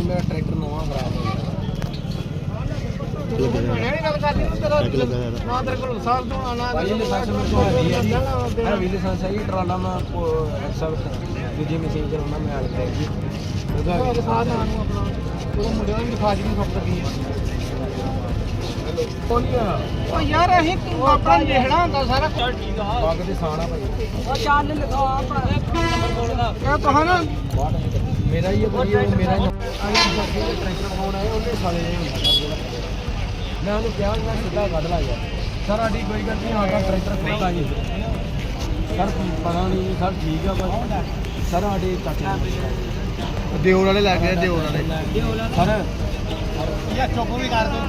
ਭਾਈ ਮੇਰਾ ਟਰੈਕਟਰ ਨਵਾਂ ਖਰਾਬ ਹੋ ਗਿਆ। ਭਾਈ ਇਹ ਲਾਇਸੈਂਸ ਮੇਰੇ ਕੋਲ ਹੈਗੀ ਹੈ ਲਾਇਸੈਂਸ ਹੈ ਜੀ ਟਰਾਲਾ ਮੈਂ ਸਭ ਦੂਜੀ ਮਸ਼ੀਨ ਚਲਾਉਣਾ ਮੈਂ ਆਲ ਕਰ ਜੀ। ਉਹਦਾ ਉਹ ਯਾਰ ਅਸੀਂ ਤੂੰ ਆਪਣਾ ਲਿਖਣਾ ਹੁੰਦਾ ਸਾਰਾ ਕੁਝ ਪੱਗ ਦੇ ਸਾਣਾ ਭਾਈ। ਉਹ ਚੱਲ ਲਗਾ ਆਪਣਾ। ਇਹ ਕਹਾਂ ਨਾ। ਮੇਰਾ ਹੀ ਉਹ ਮੇਰਾ ਹੀ ਆਈ ਸਾਥੀ ਦੇ ਟਰੈਕਟਰ ਵਿਖਾਉਣ ਆਏ ਉਹਨੇ ਸਾਲੇ ਨੇ ਹੁੰਦਾ ਮੈਂ ਉਹਨੂੰ ਕਿਹਾ ਮੈਂ ਸਿੱਧਾ ਕੱਢ ਲਾ ਯਾਰ। ਸਰ ਸਾਡੀ ਕੋਈ ਗੱਲ ਨਹੀਂ ਸਾਡਾ ਟਰੈਕਟਰ ਖੋਲਦਾ ਜੀ ਸਰ ਪਤਾ ਨਹੀਂ ਸਰ ਠੀਕ ਆ ਬਸ। ਸਰ ਸਾਡੇ ਚਾਚੇ ਦਿਓਰ ਵਾਲੇ ਲੱਗ ਗਏ ਦਿਓਰ ਵਾਲੇ। ਸਰ ਯਾ ਚੁੱਪ ਵੀ ਕਰ ਦੋ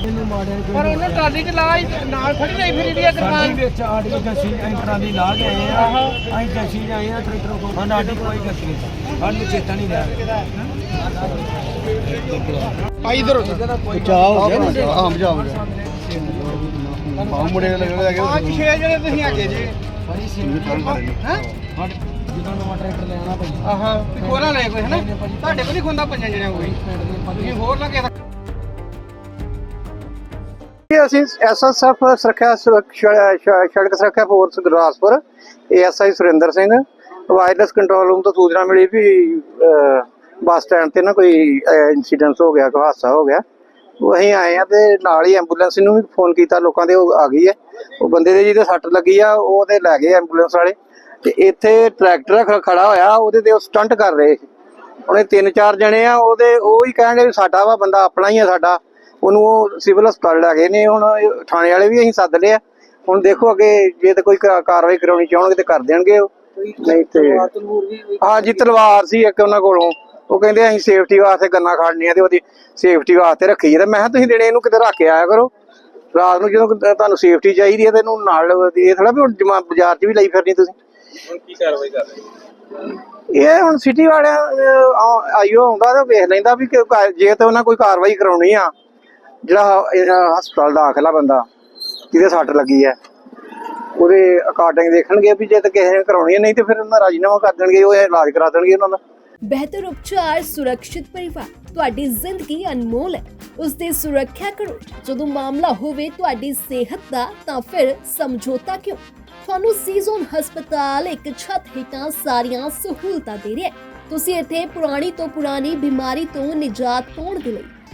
ਪਰ ਉਹਨੇ ਟਰਾਲੀ 'ਚ ਲਾ ਹੀ ਨਾਲ ਖੜੀ ਰਹੀ ਫਿਰ ਇਹਦੀ ਕਿਰਪਾਨ ਵਿੱਚ ਆੜੀ ਜੱਸੀ ਐਂਟਰਾਂ ਦੀ ਲਾ ਕੇ ਆਏ ਆ ਅਸੀਂ ਚ ਆਏ ਆ ਟਰੈਕਟਰ ਕੋਲ ਹਾਂ ਸਾਡੀ ਕੋਈ ਗਲਤੀ ਨਹੀਂ। ਸਾਨੂੰ ਚੇਤਾ ਨਹੀਂ ਰਿਹਾ। ਭਾਈ ਇਧਰ ਹੋ ਬਚਾਅ ਹੋ ਗਿਆ? ਹਾਂ ਬਚਾਅ ਹੋ ਗਿਆ। ਬਾਹੂ ਮੁੰਡੇ ਲੱਗੇ ਲੱਗੇ ਪੰਜ ਛੇ ਜਿਹੜੇ ਤੁਸੀਂ ਆਗੇ ਜੀ। ਸਾਰੀ ਸੀ। ਹੈ? ਸਾਡੇ ਜਦੋਂ ਨਵਾਂ ਟਰੈਕਟਰ ਲੈਣਾ ਭਾਈ ਆਹਾ ਤੇ ਕੋਰਾ ਲੈ ਕੋਈ ਹੈ ਨਾ ਤੁਹਾਡੇ ਕੋਲ ਨਹੀਂ ਖੁੰਦਾ ਪੰਜਾਂ ਜਣਿਆਂ ਕੋਈ? ਤੁਸੀਂ ਹੋਰ ਨਾ ਕਿਸੇ ਅਸੀਂ ਐਸਐਸਐਫ ਸੁਰੱਖਿਆ ਸੁਰੱਖਿਆ- ਸੜਕ ਸੁਰੱਖਿਆ force Gurdaspur, ASI Surinder Singh, wireless control room ਤੋਂ ਸੂਚਨਾ ਮਿਲੀ ਵੀ ਬੱਸ ਸਟੈਂਡ ਤੇ ਨਾ ਕੋਈ ਇਨਸੀਡੈਂਟ ਹੋ ਗਿਆ, ਕੋਈ ਹਾਦਸਾ ਹੋ ਗਿਆ। ਉਹ ਅਸੀਂ ਆਏ ਆ ਤੇ ਨਾਲ ਹੀ ਐਂਬੂਲੈਂਸ ਨੂੰ ਵੀ ਫੋਨ ਕੀਤਾ, ਲੋਕਾਂ ਦੇ ਉਹ ਆ ਗਈ ਹੈ। ਉਹ ਬੰਦੇ ਦੇ ਜਿਹਦੇ ਸੱਟ ਲੱਗੀ ਆ, ਉਹ ਤੇ ਲੈ ਗਏ ਐਂਬੂਲੈਂਸ ਵਾਲੇ। ਤੇ ਇੱਥੇ ਟਰੈਕਟਰ ਖੜਾ ਹੋਇਆ, ਉਹਦੇ ਤੇ ਉਹ ਸਟੰਟ ਕਰ ਰਹੇ ਸੀ। ਉਹਨੇ ਤਿੰਨ ਚਾਰ ਜਣੇ ਆ, ਉਹਦੇ ਉਹ ਹੀ ਕਹਿਣਗੇ ਵੀ ਸਾਡਾ ਵਾ, ਬੰਦਾ ਆਪਣਾ ਹੀ ਆ ਸਾਡਾ। ਉਹਨੂੰ ਉਹ ਸਿਵਲ ਹਸਪਤਾਲ ਲੈ ਗਏ ਨੇ ਹੁਣ ਥਾਣੇ ਵਾਲੇ ਵੀ ਅਸੀਂ ਸੱਦ ਲਿਆ। ਹੁਣ ਦੇਖੋ ਅੱਗੇ ਜੇ ਤੇ ਕੋਈ ਕਾ- ਕਾਰਵਾਈ ਕਰਾਉਣੀ ਚਾਹਣਗੇ ਤੇ ਕਰ ਦੇਣਗੇ ਉਹ। ਨਹੀਂ ਤੇ ਹਾਂ ਜੀ ਤਲਵਾਰ ਸੀ ਇੱਕ ਉਹਨਾਂ ਕੋਲੋਂ। ਉਹ ਕਹਿੰਦੇ ਅਸੀਂ ਸੇਫਟੀ ਵਾਸਤੇ ਗੰਨਾ ਖੜਨੀਆਂ ਤੇ ਉਹਦੀ ਸੇਫਟੀ ਵਾਸਤੇ ਰੱਖੀ ਹੈ ਤੇ ਮੈਂ ਕਿਹਾ ਤੁਸੀਂ ਦਿਨੇ ਇਹਨੂੰ ਕਿਤੇ ਰੱਖ ਕੇ ਆਇਆ ਕਰੋ। ਰਾਤ ਨੂੰ ਜਦੋਂ ਕਿਤੇ ਤੁਹਾਨੂੰ ਸੇਫਟੀ ਚਾਹੀਦੀ ਹੈ ਤੇ ਇਹਨੂੰ ਨਾਲ ਇਹ ਥੋੜਾ ਵੀ ਹੁਣ ਜਮਾ ਬਾਜ਼ਾਰ 'ਚ ਵੀ ਲਈ ਫਿਰਨੀ ਤੁਸੀਂ। ਇਹ ਹੁਣ ਸਿਟੀ ਵਾਲਿਆਂ ਆ- ਆਈਓ ਆਉਂਦਾ ਤੇ ਵੇਖ ਲੈਂਦਾ ਵੀ ਕਿ ਕਾ- ਜੇ ਤੇ ਉਹਨਾਂ ਕੋਈ ਕਾਰਵਾਈ ਕਰਾਉਣੀ ਆ। ਜਿਹੜਾ ਇਹ ਹਸਪਤਾਲ ਦਾਖਲ ਆ ਬੰਦਾ, ਜਿਹਦੇ ਸੱਟ ਲੱਗੀ ਹੈ, ਉਹਦੇ ਅਕਾਰਡਿੰਗ ਦੇਖਣਗੇ ਵੀ ਜੇ ਤੇ ਕਿਸੇ ਨੇ ਕਰਾਉਣੀ ਹੈ, ਨਹੀਂ ਤੇ ਫਿਰ ਉਹਨਾਂ ਰਾਜੀਨਾਮਾ ਕਰ ਦੇਣਗੇ, ਉਹ ਇਲਾਜ ਕਰਾ ਦੇਣਗੇ ਉਹਨਾਂ ਦਾ। ਬਿਹਤਰ ਉਪਚਾਰ ਸੁਰੱਖਿਅਤ ਪਰਿਵਾਰ, ਤੁਹਾਡੀ ਜ਼ਿੰਦਗੀ ਅਨਮੋਲ ਹੈ। ਉਸ ਦੀ ਸੁਰੱਖਿਆ ਕਰੋ, ਜਦੋਂ ਮਾਮਲਾ ਹੋਵੇ ਤੁਹਾਡੀ ਸਿਹਤ ਦਾ, ਤਾਂ ਫਿਰ ਸਮਝੌਤਾ ਕਿਉਂ? ਤੁਹਾਨੂੰ ਸੀਜ਼ਨ ਹਸਪਤਾਲ ਇੱਕ ਛੱਤ ਹੇਠਾਂ ਸਾਰੀਆਂ ਸਹੂਲਤਾਂ ਦੇ ਰਿਹਾ ਹੈ। ਤੁਸੀਂ ਇੱਥੇ ਪੁਰਾਣੀ ਤੋਂ ਪੁਰਾਣੀ ਬਿਮਾਰੀ ਤੋਂ ਨਿਜਾਤ ਪਾਉਣ ਦੇ ਲਈ